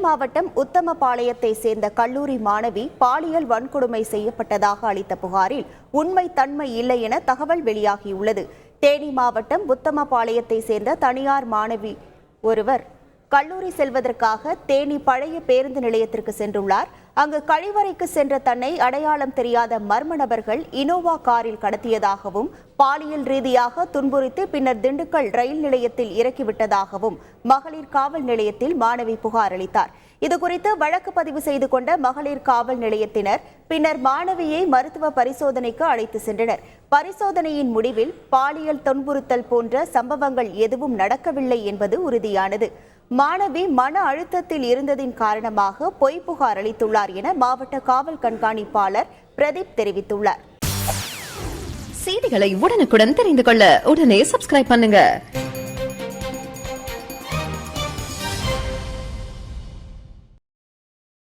மாவட்டம் உத்தமபாளையத்தை சேர்ந்த கல்லூரி மாணவி பாலியல் வன்கொடுமை செய்யப்பட்டதாக அளித்த புகாரில் உண்மை தன்மை இல்லை என தகவல் வெளியாகியுள்ளது. தேனி மாவட்டம் உத்தமபாளையத்தை சேர்ந்த தனியார் மாணவி ஒருவர் கல்லூரி செல்வதற்காக தேனி பழைய பேருந்து நிலையத்திற்கு சென்றுள்ளார். அங்கு கழிவறைக்கு சென்ற தன்னை அடையாளம் தெரியாத மர்ம நபர்கள் இனோவா காரில் கடத்தியதாகவும் பாலியல் ரீதியாக துன்புறுத்தி பின்னர் திண்டுக்கல் ரயில் நிலையத்தில் இறக்கிவிட்டதாகவும் மகளிர் காவல் நிலையத்தில் மாணவி புகார் அளித்தார். இதுகுறித்து வழக்கு பதிவு செய்து கொண்ட மகளிர் காவல் நிலையத்தினர் பின்னர் மாணவியை மருத்துவ பரிசோதனைக்கு அழைத்து சென்றனர். பரிசோதனையின் முடிவில் பாலியல் துன்புறுத்தல் போன்ற சம்பவங்கள் எதுவும் நடக்கவில்லை என்பது உறுதியானது. மாணவி மன அழுத்தத்தில் இருந்ததின் காரணமாக பொய் புகார் அளித்துள்ளார் என மாவட்ட காவல் கண்காணிப்பாளர் பிரதீப் தெரிவித்துள்ளார். செய்திகளை உடனுக்குடன் தெரிந்து கொள்ள உடனே சப்ஸ்கிரைப் பண்ணுங்க.